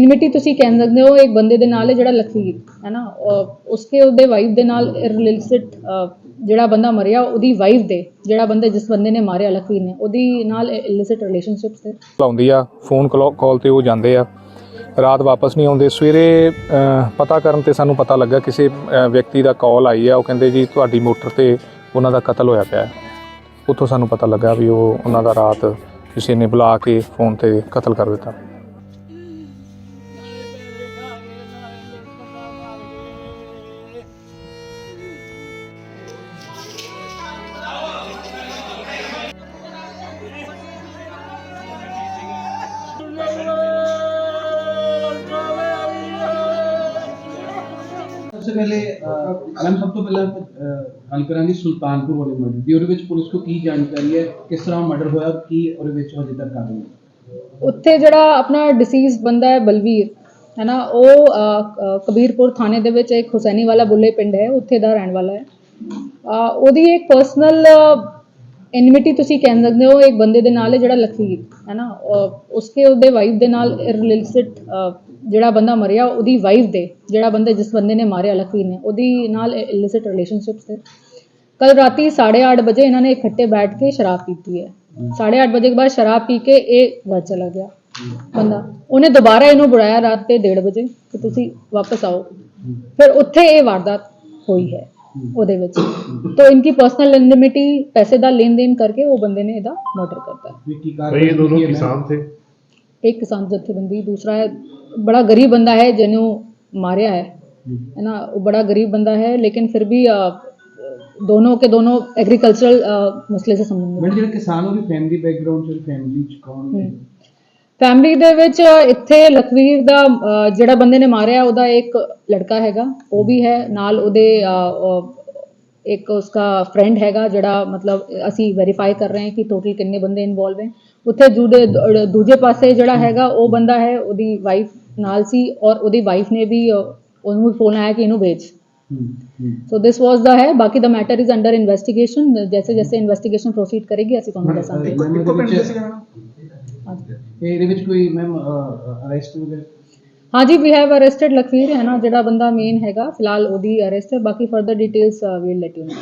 ਇਨਵਿਟੀ ਤੁਸੀਂ ਕਹਿ ਸਕਦੇ ਹੋ ਇੱਕ ਬੰਦੇ ਦੇ ਨਾਲ ਹੈ ਜਿਹੜਾ ਲਖਵੀਰ ਹੈ ਨਾ? ਉਸਕੇ ਉਹਦੇ ਵਾਈਫ ਦੇ ਨਾਲ ਰਿਲੇਟਡ ਜਿਹੜਾ ਬੰਦਾ ਮਰਿਆ, ਉਹਦੀ ਵਾਈਫ ਦੇ ਜਿਹੜਾ ਬੰਦਾ, ਜਿਸ ਬੰਦੇ ਨੇ ਮਾਰਿਆ ਲਖਵੀਰ ਨੇ, ਉਹਦੀ ਨਾਲ ਇਲਿਸਿਟ ਰਿਲੇਸ਼ਨਸ਼ਿਪਸ ਤੇ। ਲਾਉਂਦੀ ਆ ਫੋਨ ਕਾਲ ਤੇ ਉਹ ਜਾਂਦੇ ਆ। ਰਾਤ ਵਾਪਸ ਨਹੀਂ ਆਉਂਦੇ। ਸਵੇਰੇ ਪਤਾ ਕਰਨ ਤੇ ਸਾਨੂੰ ਪਤਾ ਲੱਗਾ, ਕਿਸੇ ਵਿਅਕਤੀ ਦਾ ਕਾਲ ਆਈ ਆ, ਉਹ ਕਹਿੰਦੇ ਜੀ, ਤੁਹਾਡੀ ਮੋਟਰ ਤੇ ਉਹਨਾਂ ਦਾ ਕਤਲ ਹੋਇਆ ਪਿਆ। ਉੱਥੋਂ ਸਾਨੂੰ ਪਤਾ ਲੱਗਾ ਵੀ ਉਹ ਉਹਨਾਂ ਦਾ ਰਾਤ ਕਿਸੇ ਨੇ ਬੁਲਾ ਕੇ ਫੋਨ ਤੇ ਕਤਲ ਕਰ ਦਿੱਤਾ। सबसे पहले मैम सब तो पहले ਗੱਲ ਕਰਾਂਗੇ ਸੁਲਤਾਨਪੁਰ ਵਾਲੇ ਮਰਡਰ ਦੀ ਉਹਦੇ ਵਿੱਚ ਪੁਲਿਸ ਕੋ ਕੀ ਜਾਣਕਾਰੀ ਹੈ ਕਿਸ ਤਰ੍ਹਾਂ ਮਰਡਰ ਹੋਇਆ ਕੀ ਉਹਦੇ ਵਿੱਚ ਹਜੇ ਤੱਕ ਕਰ ਰਹੀ ਹੈ ਉੱਥੇ ਜਿਹੜਾ ਆਪਣਾ ਡਿਸੀਜ਼ ਬੰਦਾ ਹੈ ਬਲਵੀਰ ਹੈ ਨਾ ਉਹ ਅਹ, ਅਹ, ਕਬੀਰਪੁਰ ਥਾਣੇ ਦੇ ਵਿੱਚ ਇੱਕ ਹੁਸੈਨੀ ਵਾਲਾ ਬੁੱਲੇ ਪਿੰਡ ਹੈ ਉੱਥੇ ਦਾ ਰਹਿਣ ਵਾਲਾ ਹੈ ਅਹ, ਉਹਦੀ ਇੱਕ ਪਰਸਨਲ ਇਨਵਿਟੀ ਤੁਸੀਂ ਕਹਿ ਸਕਦੇ ਹੋ ਇੱਕ ਬੰਦੇ ਦੇ ਨਾਲ ਹੈ ਜਿਹੜਾ ਲਖਵੀਰ ਹੈ ਨਾ ਅਹ, ਉਸਕੇ ਉਹਦੇ ਵਾਈਫ ਦੇ ਨਾਲ ਰਿਲੇਟਡ ਜਿਹੜਾ ਬੰਦਾ ਮਰਿਆ ਉਹਦੀ ਵਾਈਫ ਦੇ ਜਿਹੜਾ ਬੰਦੇ ਜਿਸ ਬੰਦੇ ਨੇ ਮਾਰਿਆ ਲਖਵੀਰ ਨੇ ਉਹਦੀ ਨਾਲ ਇਲਿਸਿਟ ਰਿਲੇਸ਼ਨਸ਼ਿਪਸ ਨੇ ਕੱਲ ਰਾਤੀ 8:30 ਵਜੇ ਇਹਨਾਂ ਨੇ ਇਕੱਠੇ ਬੈਠ ਕੇ ਸ਼ਰਾਬ ਪੀਤੀ ਹੈ। 8:30 ਵਜੇ ਕੇ ਬਾਅਦ ਸ਼ਰਾਬ ਪੀ ਕੇ ਇਹ ਘਰ ਚਲਾ ਗਿਆ ਬੰਦਾ। ਉਹਨੇ ਦੁਬਾਰਾ ਇਹਨੂੰ ਬੁਲਾਇਆ ਰਾਤ ਦੇ 1:30 ਵਜੇ ਕਿ ਤੁਸੀਂ ਵਾਪਸ ਆਓ। ਫਿਰ ਉੱਥੇ ਇਹ ਵਾਰਦਾਤ ਹੋਈ ਹੈ ਉਹਦੇ ਵਿੱਚ। ਤੋਂ ਇਨਕੀ ਪਰਸਨਲ ਇਨਡਿਮਿਟੀ ਪੈਸੇ ਦਾ ਲੈਣ ਦੇਣ ਕਰਕੇ ਉਹ ਬੰਦੇ ਨੇ ਇਹਦਾ ਮਰਡਰ ਕਰਤਾ। ਇਹ ਦੋਨੋਂ ਕਿਸਾਨ ਥੇ। ਕੀ ਹੈ किसान थे ਇੱਕ ਕਿਸਾਨ ਜਥੇਬੰਦੀ ਦੂਸਰਾ ਹੈ ਬੜਾ ਗਰੀਬ ਬੰਦਾ ਹੈ ਜਿਹਨੂੰ ਮਾਰਿਆ ਹੈ है ना वो बड़ा गरीब बंदा है लेकिन फिर भी अ, दोनों के दोनों एग्रीकल्चरल मसले से संबंधित ਮੈਂ ਜਿਹੜੇ ਕਿਸਾਨ ਉਹਦੀ ਫੈਮਿਲੀ ਬੈਕਗ੍ਰਾਉਂਡ ਚ ਫੈਮਿਲੀ ਚ ਕੌਣ ਹੈ ਫੈਮਿਲੀ ਦੇ ਵਿੱਚ ਇੱਥੇ ਲਖਵੀਰ ਦਾ ਅ, ਜਿਹੜਾ ਬੰਦੇ ਨੇ ਮਾਰਿਆ ਉਹਦਾ ਇੱਕ ਲੜਕਾ ਹੈਗਾ ਉਹ ਵੀ ਹੈ ਨਾਲ ਉਹਦੇ ਇੱਕ ਉਸका ਫਰੈਂਡ ਹੈਗਾ ਜਿਹੜਾ ਮਤਲਬ ਅਸੀਂ ਵੈਰੀਫਾਈ ਕਰ ਰਹੇ ਹਾਂ ਕਿ ਟੋਟਲ ਕਿੰਨੇ ਬੰਦੇ ਇਨਵੋਲਵ ਹੈ। ਉੱਥੇ ਜੁੜੇ ਦੂਜੇ ਪਾਸੇ ਜਿਹੜਾ ਹੈਗਾ ਉਹ ਬੰਦਾ ਹੈ ਉਹਦੀ ਵਾਈਫ ਨਾਲ ਸੀ ਔਰ ਉਹਦੀ ਵਾਈਫ ਨੇ ਵੀ ਉਹਨੂੰ ਫੋਨ ਆਇਆ ਕਿ ਇਹਨੂੰ ਹੂੰ ਸੋ ਦਿਸ ਵਾਸ ਦਾ ਹੈ ਬਾਕੀ ਦਾ ਮੈਟਰ ਇਜ਼ ਅੰਡਰ ਇਨਵੈਸਟੀਗੇਸ਼ਨ ਜੈਸੇ ਜੈਸੇ ਇਨਵੈਸਟੀਗੇਸ਼ਨ ਪ੍ਰੋਸੀਡ ਕਰੇਗੀ ਅਸੀਂ ਤੁਹਾਨੂੰ ਦੱਸਾਂਗੇ। ਇਹਦੇ ਵਿੱਚ ਕੋਈ ਮੈਮ ਅਰੈਸਟ ਵਗੈਰਾ? ਹਾਂਜੀ ਵੀ ਹੈਵ ਅਰੈਸਟਡ ਲਖਵੀਰ ਹੈ ਨਾ, ਜਿਹੜਾ ਬੰਦਾ ਮੇਨ ਹੈਗਾ, ਫਿਲਹਾਲ ਉਹਦੀ ਅਰੈਸਟ ਹੈ, ਬਾਕੀ ਫਰਦਰ ਡਿਟੇਲਸ ਵੀ ਲੈਟ ਯੂ ਨੋ